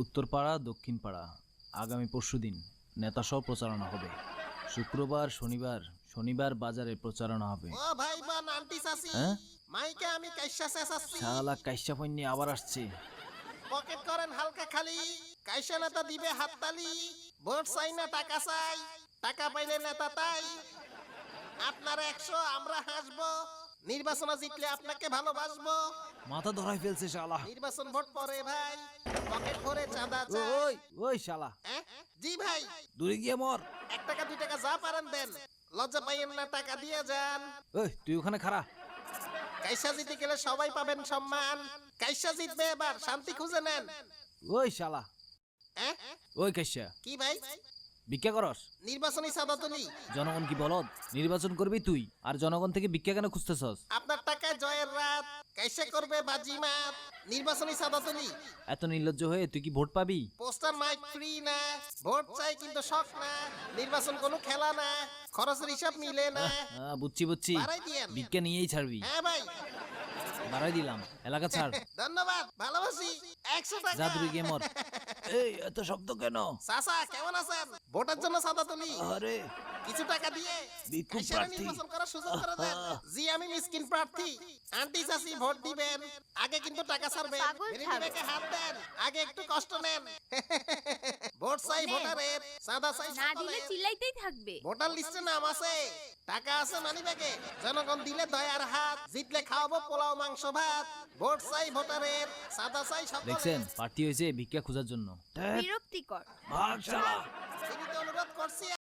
উত্তরপাড়া দক্ষিণ পাড়া আগামী পরশুদিন নেতাসহ প্রচারণা হবে। শুক্রবার শনিবার শনিবার বাজারে প্রচারণা হবে। ও ভাই বোন আন্টি চাচি। হ্যাঁ? মাইকে আমি কাইসা শেষাচ্ছি শালা কাইসা নিয়ে আবার আসছে। পকেট করেন হালকা খালি। কাইসা নেতা দিবে হাততালি ভোট চাই না টাকা চাই। টাকা পাইলে নেতা তাই। আপনার একশো আমরা হাসবো। নির্বাচনে জিতলে আপনাকে ভালোবাসবো। মাথা ধরাই ফেলছে শালা। নির্বাচন ভোট পরে ভাই। পকেট ভরে চাঁদা চাই। ওই ওই শালা। হ্যাঁ? জি ভাই। দূরে গিয়ে মর। এক টাকা দুই টাকা যা পারেন দেন। লজ্জা পাইয়েন না টাকা দিয়ে যান। ওই তুই ওখানে খাড়া। কাইসা জিতে গেলে সবাই পাবেন সম্মান। কাইসা জিতবে এবার শান্তি খুঁজে নেন। ওই শালা। হ্যাঁ? ওই কাইসা। কি ভাই? ভিক্ষা করস? নির্বাচনী তুলি জনগণ কি বলদ? নির্বাচন করবি তুই। আর জনগণ থেকে ভিক্ষা কেন খুঁজতেছস? আপনার টাকায় জয়ের রাত কাইসা করবে বাজিমাত নির্বাচনী এত নির্লজ্জ হয়ে তুই কি ভোট পাবি? পোস্টার মাইক ফ্রি না ভোট চাই কিন্তু শখ না। নির্বাচন কোনো খেলা না খরচের হিসাব মিলে না। আহ, বুঝছি বুঝছি। বাড়াই দিয়েন ভিক্ষা নিয়েই ছাড়বি। হ্যাঁ ভাই। বাড়াই দিলাম এলাকা ছাড়। ধন্যবাদ ভালোবাসি একশো টাকা। যা গিয়ে মর এই এত শব্দ কেন? চাচা কেমন আছেন? ভোটের জন্য সাদা তুলি আরে কিছু টাকা দিয়ে ভিক্ষুক প্রার্থী। নির্বাচন করার সুযোগ করে দেন। জি আমি মিসকিন প্রার্থী। আন্টি চাচি ভোট দিবেন। আগে কিন্তু টাকা ছাড়বেন। হাত দেন। আগে একটু কষ্ট নেন। ভোট চাই ভোটারের সাদা চাই না দিলে চিল্লাইতেই থাকবে। ভোটার লিস্টে নাম আছে। টাকা আছে মানি ব্যাগে জনগণ দিলে দয়ার হাত জিতলে খাওয়াবো পোলাও মাংস ভাত। ভোট চাই ভোটারের সাদা চাই সব দেখছেন পার্টি হয়েছে ভিক্ষা খোঁজার জন্য। বিরক্তিকর। ভাগ শালা অনুরোধ করছি।